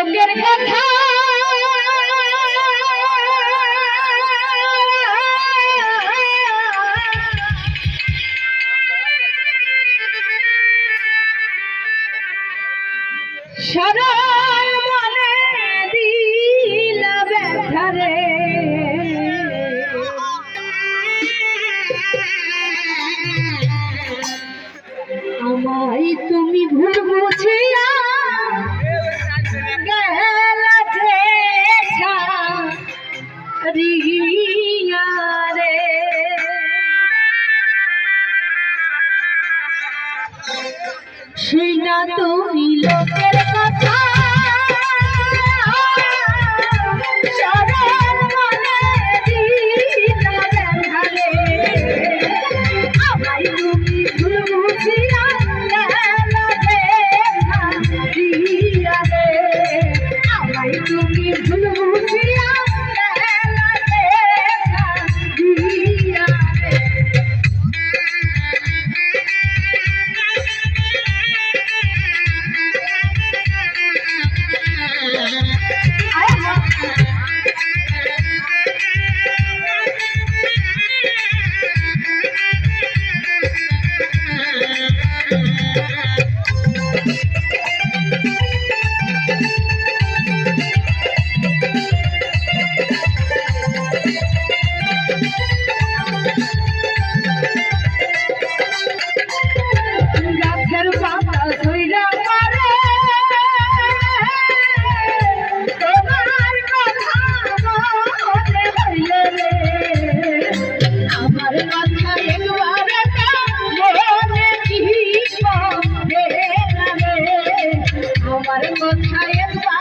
বুকের কথা। সরল মনে দিলা ব্যথারে আমায় তুমি ভুল সেই না তুমি লোকে কোথায়